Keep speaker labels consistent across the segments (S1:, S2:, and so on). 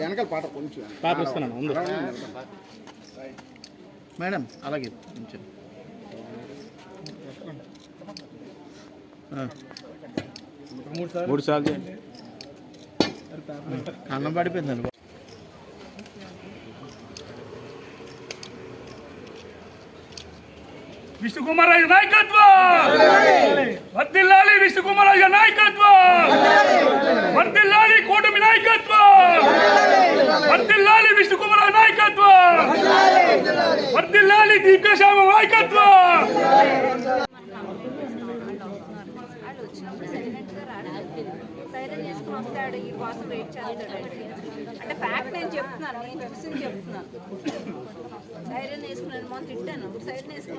S1: వెనకాల పాట కొంచెం
S2: మేడం అలాగే కొంచెం మూడు సార్లు అన్నం పడిపోయిందండి
S3: విష్ణుకుమారాజు నాయకత్వం! వర్దిల్లాలి విష్ణుకుమారాజు నాయకత్వం! వర్దిల్లాలి కూటమి నాయకత్వం! వర్దిల్లాలి విష్ణుకుమారాజు నాయకత్వం! వర్దిల్లాలి దీర్ఘశ్యామ నాయకత్వం!
S4: వాళ్ళు చేసుకుని వస్తాడు ఈ కోసం వెయిట్ చేస్తాడు అంటే ఫ్యాక్ట్ నేను చెప్తున్నాను నేను చూసింది చెప్తున్నాను. సైరన్ వేసుకున్నాను మొన్న తిట్టాను. సైరన్ వేసుకుని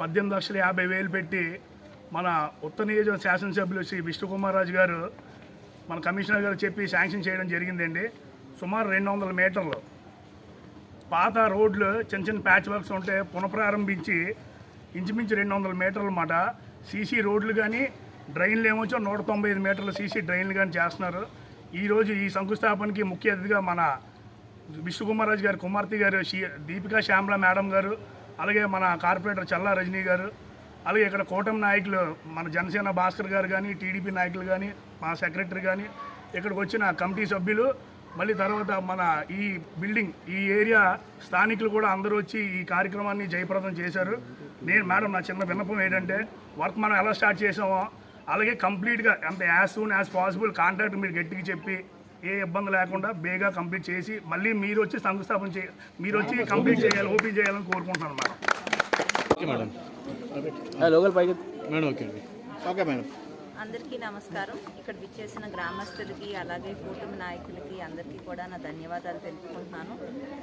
S3: పద్దెనిమిది లక్షల యాభై వేలు పెట్టి మన ఉత్తర నియోజక శాసనసభ్యులు శ్రీ విష్ణుకుమార్ గారు మన కమిషనర్ గారు చెప్పి శాంక్షన్ చేయడం జరిగిందండి. సుమారు రెండు వందల మీటర్లు. పాత రోడ్లు చిన్న చిన్న ప్యాచ్ వర్క్స్ ఉంటే పునఃప్రారంభించి ఇంచుమించు రెండు వందల మీటర్లు అన్నమాట. సీసీ రోడ్లు కానీ డ్రైన్లు ఏమొచ్చో నూట తొంభై ఐదు మీటర్ల సీసీ డ్రైన్లు కానీ చేస్తున్నారు. ఈరోజు ఈ శంకుస్థాపనకి ముఖ్య అతిథిగా మన విష్ణుకుమారాజు గారి కుమార్తె గారు దీపికా శ్యామల మేడం గారు అలాగే మన కార్పొరేటర్ చల్లా రజనీ గారు అలాగే ఇక్కడ కూటమి నాయకులు మన జనసేన భాస్కర్ గారు కానీ టీడీపీ నాయకులు కానీ మా సెక్రటరీ కానీ ఇక్కడికి వచ్చిన కమిటీ సభ్యులు మళ్ళీ తర్వాత మన ఈ బిల్డింగ్ ఈ ఏరియా స్థానికులు కూడా అందరూ వచ్చి ఈ కార్యక్రమాన్ని జయప్రదం చేశారు. నేను మేడం నా చిన్న విన్నపం ఏంటంటే వర్క్ మనం ఎలా స్టార్ట్ చేసామో అలాగే కంప్లీట్గా అంత as soon as possible contract మీరు గట్టిగా చెప్పి ఏ ఇబ్బంది లేకుండా బేగా కంప్లీట్ చేసి మళ్ళీ మీరు వచ్చి శంకుస్థాపన చేయ మీరు వచ్చి కంప్లీట్ చేయాలి ఓపెన్ చేయాలని కోరుకుంటున్నాను మేడం
S2: ఓకే మేడం. లోకల్ పైకి మేడం ఓకే అండి. Okay madam.
S4: అందరికీ నమస్కారం. ఇక్కడ విచ్చేసిన గ్రామస్తులకి అలాగే కూటమి నాయకులకి అందరికీ కూడా నా ధన్యవాదాలు తెలుపుకుంటున్నాను.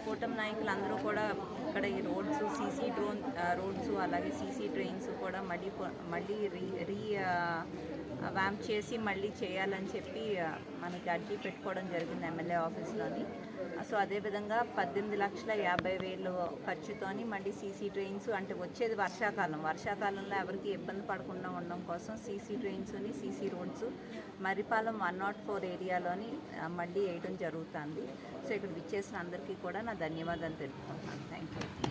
S4: కూటమి నాయకులు అందరూ కూడా అక్కడ ఈ రోడ్స్ సీసీ డ్రోన్ రోడ్స్ అలాగే సీసీ ట్రైన్స్ కూడా మళ్ళీ మళ్ళీ రీ రీ వ్యాంప్ చేసి మళ్ళీ చేయాలని చెప్పి మనకి అర్జీ పెట్టుకోవడం జరిగింది ఎమ్మెల్యే ఆఫీస్లోని. సో అదేవిధంగా పద్దెనిమిది లక్షల యాభై వేలు ఖర్చుతోని మళ్ళీ సీసీ ట్రైన్స్ అంటే వచ్చేది వర్షాకాలం. వర్షాకాలంలో ఎవరికి ఇబ్బంది పడకుండా ఉండడం కోసం CC ట్రైన్స్ని CC roads Marripalem one naught four ఏరియాలోని మళ్ళీ వేయడం జరుగుతుంది. సో ఇక్కడ విచ్చేసిన అందరికీ కూడా నా ధన్యవాదాలు తెలుపుకుంటాను థ్యాంక్ యూ